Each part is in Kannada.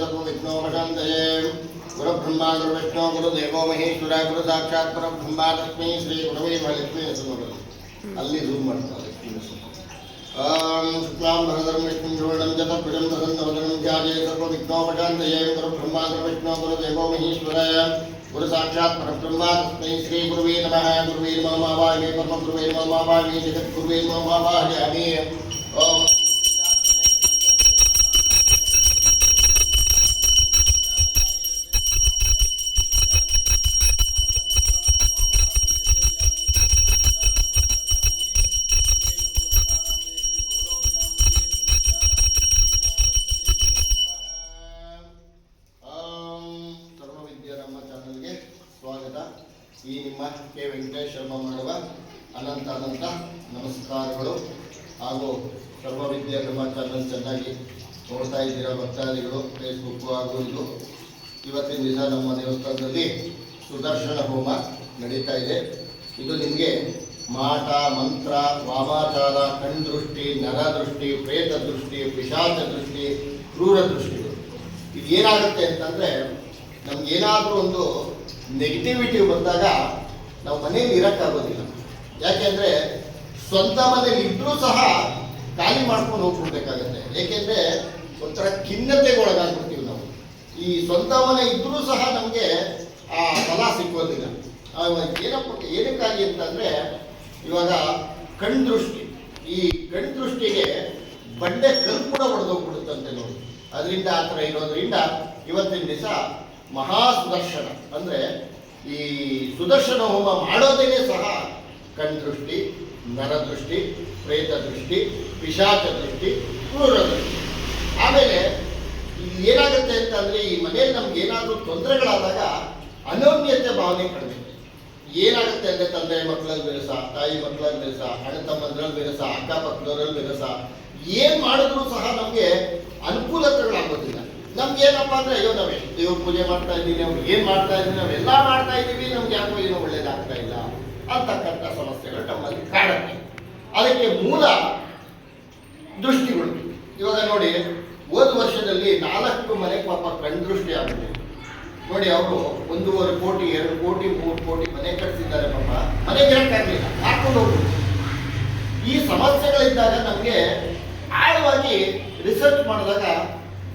सर्वविघ्नोपशान्तये गुरुब्रह्मा गुरुविष्णु गुरुदेवो महेश्वरा गुरु साक्षात् परब्रह्मा लक्ष्मी श्री गुरवे लक्ष्मी नसमगुरु ಅಲ್ಲಿ ಝೂಮ್ ಮಾಡ್ತಾರೆ ಶುಕ್ಲಾಂ ಭರಧರ್ಮ ವಿಷ್ಣು ಶ್ರವಣಂ ಜಪ ಭುಜಂ ಪ್ರಸನ್ನವದನಂ ಧ್ಯಾಯೇ ಸರ್ವ ವಿಘ್ನೋಪಶಾಂತಯೇ ಗುರು ಬ್ರಹ್ಮ ಗುರು ವಿಷ್ಣು ಗುರು ದೇವೋ ಮಹೇಶ್ವರ ಗುರು ಸಾಕ್ಷಾತ್ ಪರಬ್ರಹ್ಮ ತಸ್ಮೈ ಶ್ರೀ ಗುರುವೇ ನಮಃ ಗುರುವೇ ನಮಃ ಮಾವಾಹ್ಯೇ ಪರಮ ಗುರುವೇ ನಮಃ ಮಾವಾಹ್ಯೇ ಜಗದ್ಗುರುವೇ ನಮಃ ಮಾವಾಹ್ಯಾಮಿ ಓಂ ವೆಂಕಟೇಶ್ ಶರ್ಮ ಮಾಡುವ ಅನಂತ ಅನಂತ ನಮಸ್ಕಾರಗಳು. ಹಾಗೂ ಸರ್ವ ಚಾನಲ್ ಚೆನ್ನಾಗಿ ನೋಡ್ತಾ ಇದ್ದೀರಾ ಭಕ್ತಾದಿಗಳು ಫೇಸ್ಬುಕ್ ಹಾಗೂ ಇದು. ಇವತ್ತಿನ ದಿವಸ ನಮ್ಮ ದೇವಸ್ಥಾನದಲ್ಲಿ ಸುದರ್ಶನ ಹೋಮ ನಡೀತಾ ಇದೆ. ಇದು ನಿಮಗೆ ಮಾಟ, ಮಂತ್ರ, ವಾಮಾಚಾರ, ಕಣ್ದೃಷ್ಟಿ, ನರದೃಷ್ಟಿ ಪ್ರೇತ ದೃಷ್ಟಿ ಪಿಶಾಚ ದೃಷ್ಟಿ ಕ್ರೂರ ದೃಷ್ಟಿಗಳು ಇದು ಏನಾಗುತ್ತೆ ಅಂತಂದ್ರೆ ನಮ್ಗೆ ಏನಾದರೂ ಒಂದು ನೆಗೆಟಿವಿಟಿ ಬಂದಾಗ ನಾವು ಮನೆಯಲ್ಲಿ ಇರೋಕ್ಕಾಗೋದಿಲ್ಲ. ಯಾಕೆಂದ್ರೆ ಸ್ವಂತ ಮನೇಲಿ ಇದ್ರೂ ಸಹ ಖಾಲಿ ಮಾಡ್ಕೊಂಡು ಹೋಗ್ಬಿಡ್ಬೇಕಾಗತ್ತೆ. ಏಕೆಂದ್ರೆ ಒಂಥರ ಖಿನ್ನತೆಗೆ ಒಳಗಾಗ್ಬಿಡ್ತೀವಿ ನಾವು. ಈ ಸ್ವಂತ ಮನೆ ಇದ್ರೂ ಸಹ ನಮಗೆ ಆ ಫಲ ಸಿಕ್ಕೋದಿಲ್ಲ. ಏನಪ್ಪ ಏನಕ್ಕಾಗಿ ಅಂತಂದ್ರೆ ಇವಾಗ ಕಣ್ ದೃಷ್ಟಿ. ಈ ಕಣ್ ದೃಷ್ಟಿಗೆ ಬಂಡೆ ಕಲ್ಲು ಕೂಡ ಹೊಡೆದೋಗ್ಬಿಡುತ್ತಂತೆ ನೋಡಿ. ಅದರಿಂದ ಆ ಥರ ಇರೋದ್ರಿಂದ ಇವತ್ತಿನ ದಿವಸ ಮಹಾ ಸುದರ್ಶನ. ಅಂದ್ರೆ ಈ ಸುದರ್ಶನ ಹೋಮ ಮಾಡೋದೇನೆ ಸಹ ಕಣ್ದೃಷ್ಟಿ, ನರದೃಷ್ಟಿ ಪ್ರೇತ ದೃಷ್ಟಿ ಪಿಶಾಚ ದೃಷ್ಟಿ ಕ್ರೂರ ದೃಷ್ಟಿ ಆಮೇಲೆ ಏನಾಗುತ್ತೆ ಅಂತಂದ್ರೆ ಈ ಮನೆಯಲ್ಲಿ ನಮ್ಗೆ ಏನಾದರೂ ತೊಂದರೆಗಳಾದಾಗ ಅನೋನ್ಯತೆ ಭಾವನೆ ಕಡಿಮೆ. ಏನಾಗುತ್ತೆ ಅಂದ್ರೆ ತಂದೆ ಮಕ್ಕಳಲ್ಲಿ ಬೆರೆಸ ತಾಯಿ ಮಕ್ಕಳಲ್ಲಿ ಬೆರೆಸ ಅಣ್ಣ ತಮ್ಮಂದ್ರಲ್ಲಿ ಬೆರಸ ಅಕ್ಕಪಕ್ಕದವರಲ್ಲಿ ಬೆರೆಸ ಏನ್ ಮಾಡಿದ್ರು ಸಹ ನಮ್ಗೆ ನಮ್ಗೆ ಏನಪ್ಪ ಅಂದ್ರೆ, ಅಯ್ಯೋ, ನಾವ್ ದೇವ್ರ ಪೂಜೆ ಮಾಡ್ತಾ ಇದ್ದೀವಿ ನಾವು ಏನ್ ಮಾಡ್ತಾ ಇದ್ದೀವಿ ನಾವೆಲ್ಲ ಮಾಡ್ತಾ ಇದ್ದೀವಿ, ನಮ್ಗೆ ಯಾಕೋ ಏನೋ ಒಳ್ಳೇದಾಗ್ತಾ ಇಲ್ಲ ಅಂತಕ್ಕಂಥ ಸಮಸ್ಯೆಗಳು ನಮ್ಮಲ್ಲಿ ಕಾಡುತ್ತೆ ಅದಕ್ಕೆ ಮೂಲ ದೃಷ್ಟಿಗಳು ಇವಾಗ ನೋಡಿ, ಹೋದ ವರ್ಷದಲ್ಲಿ ನಾಲ್ಕು ಮನೆ ಪಾಪ ಕಣ್ದೃಷ್ಟಿ ಆಗಿದೆ. ನೋಡಿ, ಅವರು ಒಂದೂವರೆ ಕೋಟಿ, ಎರಡು ಕೋಟಿ, ಮೂರು ಕೋಟಿ ಮನೆ ಕಟ್ಟಿಸಿದ್ದಾರೆ ಪಾಪ. ಮನೆಗೆ ಕಟ್ಟಲಿಲ್ಲ ಹಾಕೊಂಡು ಹೋಗ್ಬೋದು ಈ ಸಮಸ್ಯೆಗಳಿದ್ದಾಗ ನಮಗೆ ಆಳವಾಗಿ ರಿಸರ್ಚ್ ಮಾಡಿದಾಗ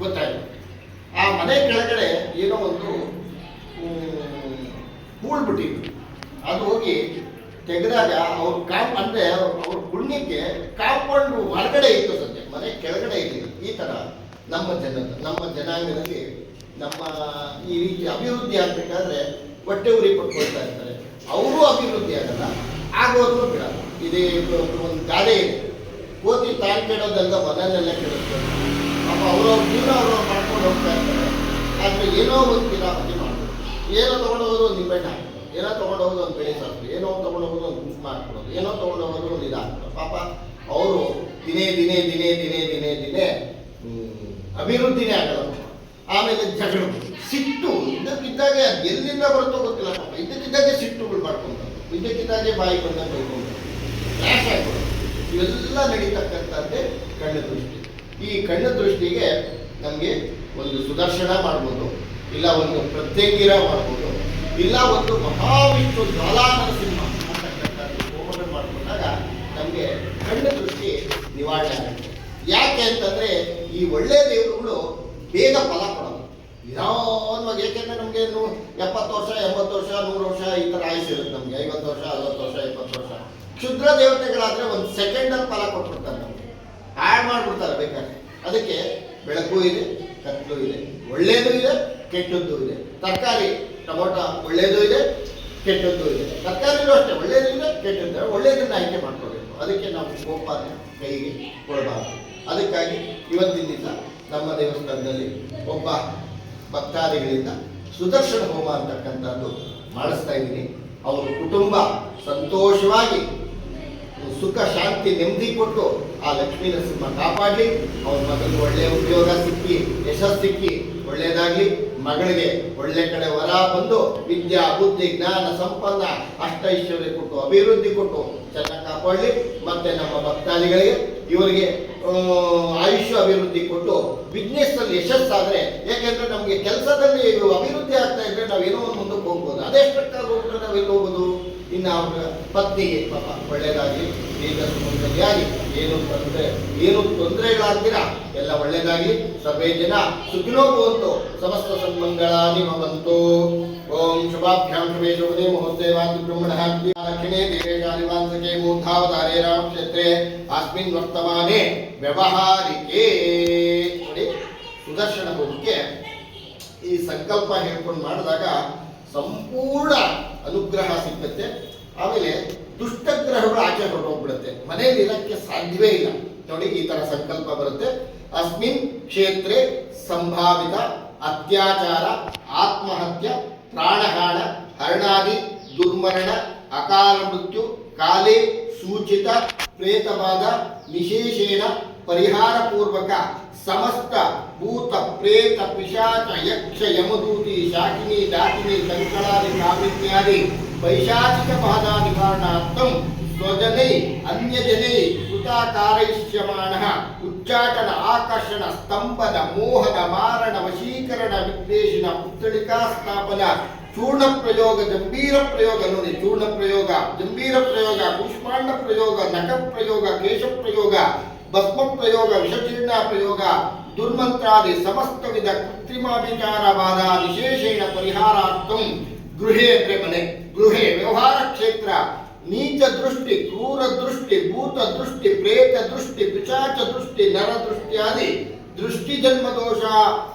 ಗೊತ್ತಾಯ್ತು. ಆ ಮನೆ ಕೆಳಗಡೆ ಏನೋ ಒಂದು ಹೂಳ್ ಬಿಟ್ಟಿದ್ರು ಅದು ಹೋಗಿ ತೆಗೆದಾಗ ಅವ್ರ ಕಾಪ್ ಅಂದ್ರೆ ಅವ್ರ ಪುಣ್ಯಕ್ಕೆ ಕಾಂಪೌಂಡ್ ಹೊರಗಡೆ ಇತ್ತು ಸದ್ಯ, ಮನೆ ಕೆಳಗಡೆ ಇತ್ತು ಈ ತರ ನಮ್ಮ ಜನ, ನಮ್ಮ ಜನಾಂಗದಲ್ಲಿ ನಮ್ಮ ಈ ರೀತಿ ಅಭಿವೃದ್ಧಿ ಆಗ್ಬೇಕಾದ್ರೆ ಹೊಟ್ಟೆ ಉರಿ ಪಡ್ಕೊಳ್ತಾ ಇರ್ತಾರೆ. ಅವರು ಅಭಿವೃದ್ಧಿ ಆಗಲ್ಲ, ಆಗೋದ್ರು ಬಿಡಲ್ಲ ಇದೇ ಒಂದು ಗಾದೆ ಇದೆ. ಕೋತಿ ತಾನು ಮನೆಯಲ್ಲೆಲ್ಲ ಕೇಳುತ್ತೆ ಪಾಪ ಅವ್ರವ್ರ ಜೀವನ ಮಾಡ್ಕೊಂಡು ಹೋಗ್ತಾ ಇರ್ತಾರೆ ಆದರೆ ಏನೋ ಒಂದು ಕಿರಾಪತಿ ಮಾಡ್ಬೋದು ಏನೋ ತೊಗೊಂಡು ಒಂದು ನಿಂಬೆಹಣ್ಣು ಹಾಕ್ಬೋದು ಏನೋ ತಗೊಂಡು ಹೋಗೋದು ಒಂದು ಬೆಳೆ ಸಾಕು ಏನೋ ತೊಗೊಂಡು ಒಂದು ಕುಂಕುಮ ಹಾಕ್ಬಿಡೋದು ಏನೋ ತೊಗೊಂಡು ಹೋಗೋದು ಒಂದು ಇದು ಹಾಕ್ಬಿಡೋದು ಪಾಪ ಅವರು ದಿನೇ ದಿನೇ ದಿನೇ ದಿನೇ ದಿನೇ ದಿನೇ ಅಭಿವೃದ್ಧಿನೇ ಆಗಲ್ಲ ಆಮೇಲೆ ಜಗಳ ಸಿಟ್ಟು ಇದ್ದಕ್ಕಿದ್ದಾಗೆ ಅದು ಎಲ್ಲಿಂದ ಬರುತ್ತೋ ಗೊತ್ತಿಲ್ಲ ಪಾಪ ಇದ್ದಕ್ಕಿದ್ದಾಗೆ ಸಿಟ್ಟುಗಳು ಮಾಡ್ಕೊಂಡು ಇದ್ದಕ್ಕಿದ್ದಾಗೆ ಬಾಯಿ ಬಂದ ಇವೆಲ್ಲ ನಡೀತಕ್ಕಂಥದ್ದೇ ಕಣ್ಣು ದೃಷ್ಟಿ ಈ ಕಣ್ಣು ದೃಷ್ಟಿಗೆ ನಮಗೆ ಒಂದು ಸುದರ್ಶನ ಮಾಡ್ಬೋದು, ಇಲ್ಲ ಒಂದು ಪ್ರತ್ಯಂಗಿರ ಮಾಡ್ಬೋದು, ಇಲ್ಲ ಒಂದು ಮಹಾವಿಷ್ಣು ಜ್ವಾಲಾ ನರಸಿಂಹ ಅಂತಕ್ಕಂಥದ್ದು ಮಾಡ್ಕೊಂಡಾಗ ನಮಗೆ ಕಣ್ಣು ದೃಷ್ಟಿ ನಿವಾರಣೆ ಆಗುತ್ತೆ. ಯಾಕೆ ಅಂತಂದ್ರೆ ಈ ಒಳ್ಳೆ ದೇವರುಗಳು ಬೇಗ ಫಲ ಕೊಡೋದು. ನಿಧಾನವಾಗಿ, ಏಕೆಂದರೆ ನಮಗೆ ಎಪ್ಪತ್ತು ವರ್ಷ, ಎಂಬತ್ತು ವರ್ಷ, ನೂರು ವರ್ಷ ಈ ಥರ ಆಯುಷ್ ಇರುತ್ತೆ ನಮಗೆ, ಐವತ್ತು ವರ್ಷ, ಅರವತ್ತು ವರ್ಷ, ಇಪ್ಪತ್ತು ವರ್ಷ. ಕ್ಷುದ್ರ ದೇವತೆಗಳಾದ್ರೆ ಒಂದು ಸೆಕೆಂಡಲ್ಲಿ ಫಲ ಕೊಟ್ಬಿಡ್ತಾರೆ ನಮಗೆ. ಆ್ಯಡ್ ಮಾಡಿಬಿಡ್ತಾರೆ ಬೇಕಾದ್ರೆ. ಅದಕ್ಕೆ ಬೆಳಕು ಇದೆ ಕತ್ಲು ಇದೆ. ಒಳ್ಳೆಯದು ಇದೆ, ಕೆಟ್ಟದ್ದು ಇದೆ. ತರಕಾರಿ, ಟೊಮೊಟೊ ಒಳ್ಳೆಯದು ಇದೆ, ಕೆಟ್ಟದ್ದು ಇದೆ. ತರಕಾರಿನೂ ಅಷ್ಟೇ ಒಳ್ಳೇದು ಇದೆ. ಕೆಟ್ಟದ್ದು ಒಳ್ಳೆಯದನ್ನು ಆಯ್ಕೆ ಮಾಡ್ಕೋಬೇಕು ಅದಕ್ಕೆ ನಾವು ಕೋಪನ ಕೈಗೆ ಕೊಡಬಾರ್ದು. ಅದಕ್ಕಾಗಿ ಇವತ್ತಿನ ದಿನ ನಮ್ಮ ದೇವಸ್ಥಾನದಲ್ಲಿ ಒಬ್ಬ ಭಕ್ತಾದಿಗಳಿಂದ ಸುದರ್ಶನ ಹೋಮ ಅಂತಕ್ಕಂಥದ್ದು ಮಾಡಿಸ್ತಾ ಇದ್ದೀನಿ. ಅವರ ಕುಟುಂಬ ಸಂತೋಷವಾಗಿ ಸುಖ, ಶಾಂತಿ, ನೆಮ್ಮದಿ ಕೊಟ್ಟು ಆ ಲಕ್ಷ್ಮೀ ನರಸಿಂಹ ಕಾಪಾಡಲಿ. ಅವ್ರ ಮಗನಿಗೆ ಒಳ್ಳೆಯ ಉದ್ಯೋಗ ಸಿಕ್ಕಿ ಯಶಸ್ಸು ಸಿಕ್ಕಿ ಒಳ್ಳೆಯದಾಗಿ ಮಗಳಿಗೆ ಒಳ್ಳೆ ಕಡೆ ವರ ಬಂದು ವಿದ್ಯಾ, ಬುದ್ಧಿ, ಜ್ಞಾನ, ಸಂಪನ್ನ ಅಷ್ಟ ಐಶ್ವರ್ಯ ಕೊಟ್ಟು, ಅಭಿವೃದ್ಧಿ ಕೊಟ್ಟು ಚೆನ್ನಾಗಿ ಕಾಪಾಡಲಿ. ಮತ್ತೆ ನಮ್ಮ ಭಕ್ತಾದಿಗಳಿಗೆ ಇವರಿಗೆ ಆಯುಷ್ಯ ಅಭಿವೃದ್ಧಿ ಕೊಟ್ಟು ಬಿಸ್ನೆಸ್ ಅಲ್ಲಿ ಯಶಸ್ಸಾದ್ರೆ ಯಾಕೆಂದ್ರೆ ನಮಗೆ ಕೆಲಸದಲ್ಲಿ ಅಭಿವೃದ್ಧಿ ಆಗ್ತಾ ಇದ್ರೆ ನಾವು ಏನೋ ಒಂದು ಮುಂದಕ್ಕೆ ಹೋಗ್ಬೋದು. ಅದೆಷ್ಟಕ್ಕಾಗಿ ನಾವು ಎಲ್ಲಿ ಹೋಗೋದು ಇನ್ನು ಅವರ ಪತ್ನಿಗೆ ಪಾಪ ಒಳ್ಳೇದಾಗಿ ಈಗ ಸುಮಂಗಲಿಯಾಗಿ ಏನು ತೊಂದರೆ, ಏನು ತೊಂದರೆಗಳಾಗ್ತೀರಾ ಎಲ್ಲ ಒಳ್ಳೇದಾಗಿ ಸಭೆ ಜನ ಸುಖಿನೋ ಭವಂತು ಸಮಸ್ತ ಸನ್ಮಂಗಳಾನಿ ಭವಂತು ಓಂ ಶುಭಾಭ್ಯಾಂ ಶುಭೇ ಶುಭದೇ ಮಹೋತ್ಸವಾದಿ ಬ್ರಹ್ಮಣಃ ದಕ್ಷಿಣೇ ದೇವೇಶಾನಿವಾಂಸಕೆ ಮೂರ್ಧಾವತಾರೇ ರಾಮಕ್ಷೇತ್ರೆ ಅಸ್ಮಿನ್ ವರ್ತಮಾನೆ ವ್ಯವಹಾರಿಕೆ. ನೋಡಿ, ಸುದರ್ಶನ ಹೋಗಕ್ಕೆ ಈ ಸಂಕಲ್ಪ ಹೇಳ್ಕೊಂಡು ಮಾಡಿದಾಗ ಸಂಪೂರ್ಣ ಅನುಗ್ರಹ ಸಿಕ್ಕತ್ತೆ. ಆಮೇಲೆ ದುಷ್ಟಗ್ರಹಗಳು ಆಚೆ ಹೊರಟೋಗ್ಬಿಡುತ್ತೆ ಮನೆಯಲ್ಲಿ ಇರಕ್ಕೆ ಸಾಧ್ಯವೇ ಇಲ್ಲ. ನೋಡಿ, ಈ ತರ ಸಂಕಲ್ಪ ಬರುತ್ತೆ. ಅಸ್ಮಿನ್ ಕ್ಷೇತ್ರೇ ಸಂಭಾವಿತ ಅತ್ಯಾಚಾರ, ಆತ್ಮಹತ್ಯ ಪ್ರಾಣಹಾಣ ಹರಣಾದಿ, ದುರ್ಮರಣ, ಅಕಾಲ ಮೃತ್ಯು, ಕಾಲೇ ಸೂಚಿತ, ಪ್ರೇತವಾದ ವಿಶೇಷೇಣ ಪರಿಹಾರ ಪೂರ್ವಕ ಸಮಸ್ತ ಭೂತ ಪ್ರೇತ ಪಿಶಾಚ ಯಕ್ಷ ಯಮದೂತಿ ಶಾಕಿನಿ ಡಾಕಿನಿ ಸಂಕಳಾದಿ ಕಾಮಿತ್ಯಾದಿ ಪೈಶಾಚಿಕ ಬಾಧ ನಿವಾರಣಾರ್ಥಂ ಸ್ವಜನೈ ಅನ್ಯಜನೈ ಕೃತಾಕಾರಯಿಷ್ಯಮಾಣಃ ಉಚ್ಚಾಟನ ಆಕರ್ಷಣ ಸ್ತಂಭನ ಮೋಹನ ಮಾರಣ ವಶೀಕರಣ ವಿದ್ವೇಷಿನ ಪುತ್ತಳಿಕಾ ಸ್ಥಾಪನ ಚೂರ್ಣ ಪ್ರಯೋಗ ಜಂಬೀರ ಪ್ರಯೋಗ ನೋಡಿ ಚೂರ್ಣ ಪ್ರಯೋಗ ಜಂಬೀರ ಪ್ರಯೋಗ ಕೂಷ್ಮಾಂಡ ಪ್ರಯೋಗ ನಖ ಪ್ರಯೋಗ ಕೇಶ ಪ್ರಯೋಗ ಭಸ್ಮ ಪ್ರಯೋಗ ವಿಷಜೀರ್ಣ ಪ್ರಯೋಗ ದುರ್ಮಂತ್ರಾದಿ ಸಮಸ್ತ ವಿಧ ಕೃತ್ರಿಮಾಭಿಚಾರವಾದ ವಿಶೇಷೇಣ ಪರಿಹಾರಾರ್ಥಂ ಗೃಹೇ ಅಂದ್ರೆ ಮನೆ ಗೃಹೇ ವ್ಯವಹಾರ ಕ್ಷೇತ್ರ ನೀಚ ದೃಷ್ಟಿ ಕ್ರೂರ ದೃಷ್ಟಿ ಭೂತ ದೃಷ್ಟಿ ಪ್ರೇತ ದೃಷ್ಟಿ ಪಿಶಾಚ ದೃಷ್ಟಿ ನರ ದೃಷ್ಟಿಯಾದಿ ದೃಷ್ಟಿ ಜನ್ಮ ದೋಷ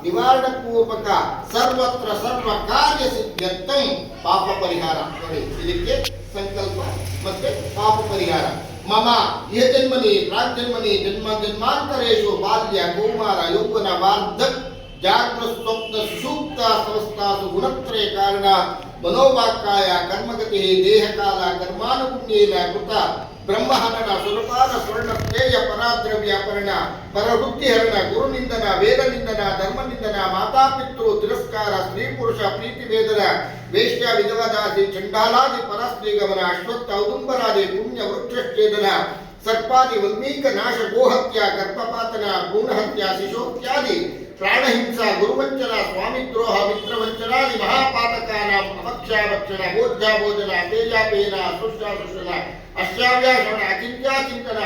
ನಿವಾರಣ ಪೂರ್ವಕ ಸರ್ವತ್ರ ಸರ್ವ ಕಾರ್ಯ ಸಿದ್ಧರ್ಥಂ ಪಾಪ ಪರಿಹಾರ ನೋಡಿ ಇದಕ್ಕೆ ಸಂಕಲ್ಪ ಮತ್ತೆ ಪಾಪ ಪರಿಹಾರ मम ये जन्मनि, प्राग्जन्मनि जन्म जन्मांतरेषु बाल्य कौमार यौवन वार्धक जाग्र स्वप्न सुषुप्ता गुणत्रय कारण, मनोवाक्काय कर्मगति देहकाल कर्मानुपुण्येन कृता। ಕೃತ ಬ್ರಹ್ಮಹನನ ಸುರಪಾನ ಸ್ವರ್ಣ ಪ್ರೇಯ ಪರಾದ್ರವ್ಯ ಅಪರಣ ಪರವೃತ್ತಿಹರಣ ಗುರುನಿಂದನ, ವೇದನಿಂದನ, ಧರ್ಮನಿಂದನ, ಮಾತಾಪಿತೃ, ತಿರಸ್ಕಾರ, ಸ್ತ್ರೀ ಪುರುಷ, ಪ್ರೀತಿ ವೇದನ ವೇಷ್ಯ ವಿಧವದಾದಿ ಚಂಡಾಲಾದಿ ಪರಸ್ತ್ರೀ ಗಮನ ಅಶ್ವತ್ಥ ಔದುಂಬರಾದಿ ಪುಣ್ಯ ವೃಕ್ಷೇದನ ಸರ್ಪಾದಿ ವಲ್ಮೀಕ ನಾಶ ಗೋಹತ್ಯ, ಗರ್ಭಪಾತನ, ಭ್ರೂಣಹತ್ಯ ಶಿಶೋತ್ಯಾದಿ ಪ್ರಾಣಹಿಂಸ ಗುರುವಂಚನ ಸ್ವಾಮಿದ್ರೋಹ ಮಿತ್ರವಂಚನಾದಿ ಮಹಾಪಾತಕಾನಾಂ ಅಪಕ್ಷಾಭಕ್ಷಣ ಭೋಜ್ಯಾಭೋಜನ ತೇಜಾಪೇನ ಅಸೃಷ್ಟಾಸೃಷ್ಟನ ಅಶ್ರಾವ್ಯಾಶ್ರವಣ ಅಚಿಂತ್ಯಾಚಿಂತನ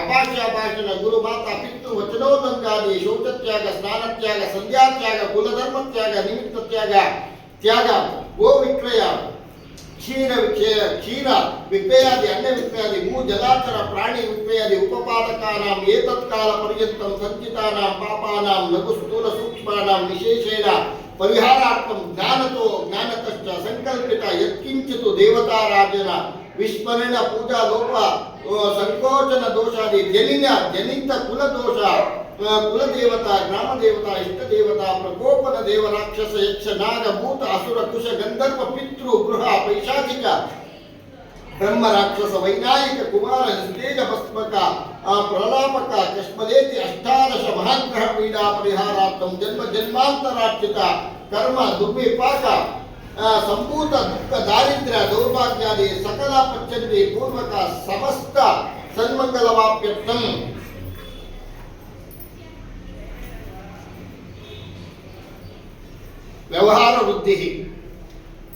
ಅಭಾಷ್ಯಾಭಾಷಣ ಗುರು ಮಾತಾ ಪಿತೃ ವಚನೋಲ್ಲಂಘಾದಿ ಶೌಚತ್ಯಾಗ ಸ್ನಾನತ್ಯಾಗ ಸಂಧ್ಯಾತ್ಯಾಗ ಕುಲಧರ್ಮತ್ಯಾಗ ನಿಮಿತ್ತ ತ್ಯಾಗ ತ್ಯಾಗ ಗೋ ವಿಕ್ರಯ ಕ್ಷೀರ ವಿಕ್ಷಯ ಕ್ಷೀರ ವಿಕ್ರಯಾದಿ ಅನ್ನ ವಿಕ್ರಯಾದಿ ಭೂ ಜಲಾಚರ ಪ್ರಾಣಿ ವಿಕ್ರಯಾದಿ ಉಪಪಾದಕಾನಾಂ ಏತತ್ಕಾಲ ಪರ್ಯಂತಂ ಸಂಚಿತಾನಾಂ ಪಾಪಾನಾಂ ಲಘು ಸ್ಥೂಲ ಸೂಕ್ಷ್ಮಾನಾಂ ವಿಶೇಷೇಣ ಪರಿಹಾರಾರ್ಥಂ ಜ್ಞಾನತೋ ಜ್ಞಾನತಶ್ಚ ಸಂಕಲ್ಪಿತ ಯತ್ಕಿಂಚಿತು ದೇವತಾರಾಜನ ವಿಸ್ಮರಣ ಪೂಜಾ ಲೋಪ ಆ, ಸಂಕೋಚನ ದೋಷಾದಿ ಜನಿನ ಜನಿತ ಕುಲ ದೋಷ ಆ, ಕುಲದೇವತಾ ಗ್ರಾಮ ದೇವತಾ ಇಷ್ಟ ದೇವತಾ ಪ್ರಕೋಪನ ದೇವ ರಾಕ್ಷಸ ಯಕ್ಷ ನಾಗ ಭೂತ ಅಸುರ ಕುಶ ಗಂಧರ್ವ ಪಿತೃ ಗೃಹ ಪೈಶಾಚಿಕ ಬ್ರಹ್ಮ ರಾಕ್ಷಸ ವೈನಾಯಿಕ ಕುಮಾರ ನಿಸ್ತೇಜ ಭಸ್ಮಕ ಆ ಪ್ರಲಾಪಕ ಕಶ್ಮಲೇತಿ ಅಷ್ಟಾದಶ ಮಹಾಗ್ರಹ ಪೀಡಾ ಪರಿಹಾರಾರ್ಥಂ ಜನ್ಮ ಜನ್ಮಾಂತರಾರ್ಚಿತ ಕರ್ಮ ದುರ್ವಿಪಾಕ ಆ, ಸಂಭೂತ ದುಃಖ ದಾರಿದ್ರ್ಯ ದೌರ್ಭಾಗ್ಯಾದಿ ಸಕಲ ಪಚ್ಚಂತಿ ಪೂರ್ವಕ ಸಮಸ್ತ ಸನ್ಮಂಗಲವಾಪ್ಯರ್ಥಂ ವ್ಯವಹಾರ ವೃದ್ಧಿ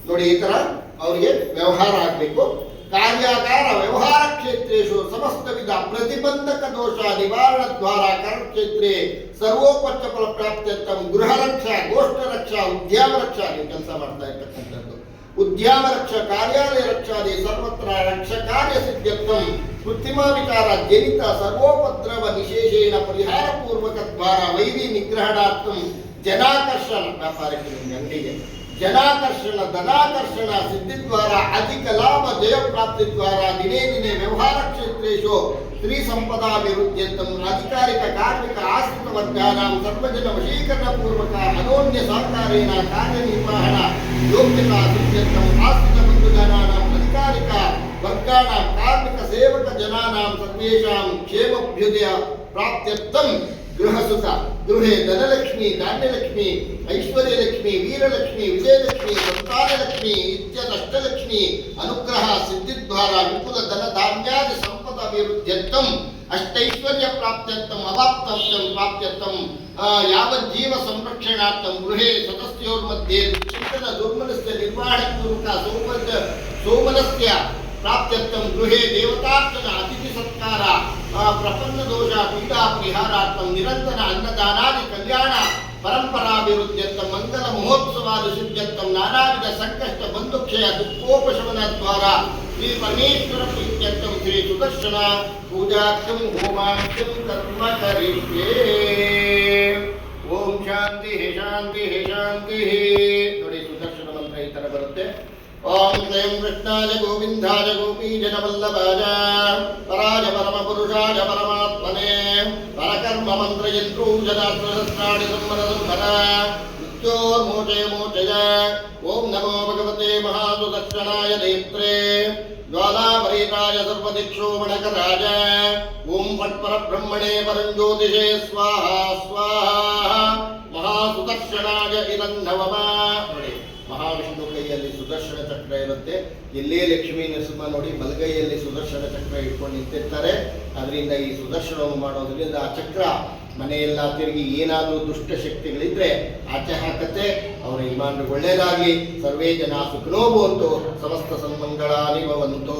ನೋಡಿ ಈ ತರ ಅವರಿಗೆ ವ್ಯವಹಾರ ಆಗಬೇಕು ಕಾರ್ಯಾಗಾರ ವ್ಯವಹಾರ ಕ್ಷೇತ್ರೇಶು ಸಮಸ್ತ ವಿಧ ಪ್ರತಿಬಂಧಕ ದೋಷ ನಿವಾರಣ ದ್ವಾರ ಕರ್ಮಕ್ಷೇತ್ರೇ ಸರ್ವೋಪಚ್ಚ ಫಲ ಪ್ರಾಪ್ತ್ಯರ್ಥಂ ಗೃಹ ರಕ್ಷಾ ಗೋಷ್ಠ ರಕ್ಷಾ ಉದ್ಯಾನ ರಕ್ಷಾ ನೀವು ಕೆಲಸ ಮಾಡ್ತಾ ಇರ್ತಕ್ಕಂಥದ್ದು ಉದ್ಯಾನ ರಕ್ಷಾ ಕಾರ್ಯಾಲಯ ರಕ್ಷಾದಿ ಸರ್ವತ್ರ ರಕ್ಷ ಕಾರ್ಯ ಸಿದ್ಧರ್ಥಂ ಕೃತ್ರಿಮಾ ವಿಚಾರ ಜನಿತ ಸರ್ವೋಪದ್ರವ ನಿಶೇಷೇಣ ಪರಿಹಾರ ಪೂರ್ವಕ ದ್ವಾರ ವೈರಿ ನಿಗ್ರಹಣಾರ್ಥಂ ಜನಾಕರ್ಷಣ ವ್ಯಾಪಾರಕ್ಕೆ ನಿಮ್ಗೆ ಅಂಗಡಿಗೆ ಜನಾಕರ್ಷಣ ಧನಾಕರ್ಷಣ ಸಿದ್ಧಿದ್ವಾರ ಅಧಿಕ ಲಾಭ ಜಯ ಪ್ರಾಪ್ತಿ ದ್ವಾರ ದಿನೇ ದಿನೇ ವ್ಯವಹಾರ ಕ್ಷೇತ್ರೇಶು ಸ್ತ್ರೀ ಸಂಪದಾಭಿವೃದ್ಧ್ಯಂತಂ ಅಧಿಕಾರಿಕ ಕಾರ್ಮಿಕ ಆಶ್ರಿತ ವರ್ಗಾನಾಂ ಸರ್ವಜನ ವಶೀಕರಣ ಪೂರ್ವಕ ಅನೋನ್ಯ ಸಹಕಾರೇಣ ಕಾರ್ಯನಿರ್ವಹಣ ಯೋಗ್ಯತಾ ಸಿದ್ಧ್ಯಂತಂ ಆಶ್ರಿತ ಬಂಧುಜನಾನಾಂ ಅಧಿಕಾರಿಕ ವರ್ಗಾನಾಂ ಕಾರ್ಮಿಕ ಸೇವಕ ಜನಾನಾಂ ಸರ್ವೇಷಾಂ ಕ್ಷೇಮಭ್ಯುದಯ ಪ್ರಾಪ್ತ್ಯರ್ಥಂ गृहसुख गृह धनलक्ष्मी धान्यलक्ष्मी ऐश्वर्यलक्ष्मी वीरलक्ष्मी विजयलक्ष्मी संतानलक्ष्मी इत्यष्टलक्ष्मी अनुग्रह सिद्धिद्वारा विपुल धन धान्यादि संपद अभिवृद्ध्यर्थम अष्टैश्वर्य प्राप्त्यर्थम अवाप्तव्यम प्राप्त्यर्थम यावज्जीव संरक्षणार्थम गृहे सदस्योर्मध्ये चिंतन दुर्मलस्य निर्वाहकुरुका सौमद्य सोमनस्य प्राप्त्यर्थम गृहे देवतार्चना अतिथिसत्कारा ಆ, ಪ್ರಪನ್ನ ದೋಷ ಪೀಡಾ ಪರಿಹಾರಾರ್ಥಂ ನಿರಂತರ ಅನ್ನದಾನಾದಿ ಕಲ್ಯಾಣ ಪರಂಪರಾಭಿವೃದ್ಧ್ಯರ್ಥ ಮಂಗಲ ಮಹೋತ್ಸವಾದ ಸಿದ್ಧ್ಯರ್ಥಂ ನಾನಾವಿಧ ಸಂಕಷ್ಟ ಬಂಧುಕ್ಷಯ ದುಃಖೋಪಶಮನ ದ್ವಾರ ಶ್ರೀ ಪರಮೇಶ್ವರ ಪ್ರೀತ್ಯರ್ಥಂ ಶ್ರೀ ಸುದರ್ಶನ ಪೂಜಾರ್ಥಂ ಹೋಮಾರ್ಥಂ ಕರ್ಮ ಕರಿಷ್ಯೇ ಓಂ ಶಾಂತಿ ಶಾಂತಿ ಶಾಂತಿ ನೋಡಿ ಸುದರ್ಶನ ಮಂತ್ರ ಈ ತರ ಬರುತ್ತೆ ॐ श्रीं कृष्णाय गोविन्दाय गोपीजनवल्लभाय पराय परमपुरुषाय परमात्मने परकर्ममन्त्रयन्त्रूजदात्रसहस्राणि संवरसंवर मृत्योर्मोचय मोचय ॐ नमो भगवते महासुदक्षणाय नेत्रे ज्वालापरीताय सर्वदिक्षोमणकराय ॐ फट्परब्रह्मणे परञ्ज्योतिषे स्वाहा स्वाहा महासुदक्षणाय इदं नवमा ಮಹಾವಿಷ್ಣು ಕೈಯಲ್ಲಿ ಸುದರ್ಶನ ಚಕ್ರ ಇರುತ್ತೆ. ಎಲ್ಲೇ ಲಕ್ಷ್ಮೀ ನರಸಿಂಹ ನೋಡಿ ಬಲಗೈಯಲ್ಲಿ ಸುದರ್ಶನ ಚಕ್ರ ಇಟ್ಕೊಂಡು ನಿಂತಿರ್ತಾರೆ. ಅದರಿಂದ ಈ ಸುದರ್ಶನವನ್ನು ಮಾಡೋದ್ರಿಂದ ಆ ಚಕ್ರ ಮನೆಯೆಲ್ಲ ತಿರುಗಿ ಏನಾದರೂ ದುಷ್ಟ ಶಕ್ತಿಗಳಿದ್ರೆ ಆಚೆ ಹಾಕತ್ತೆ. ಅವರ ಇಮಾನ್ರು ಒಳ್ಳೇದಾಗಿ ಸರ್ವೇ ಜನ ಸುಖನೋ ಭವಂತು ಸಮಸ್ತ ಸಂಬಂಧಗಳಾಗಿ ಭವಂತು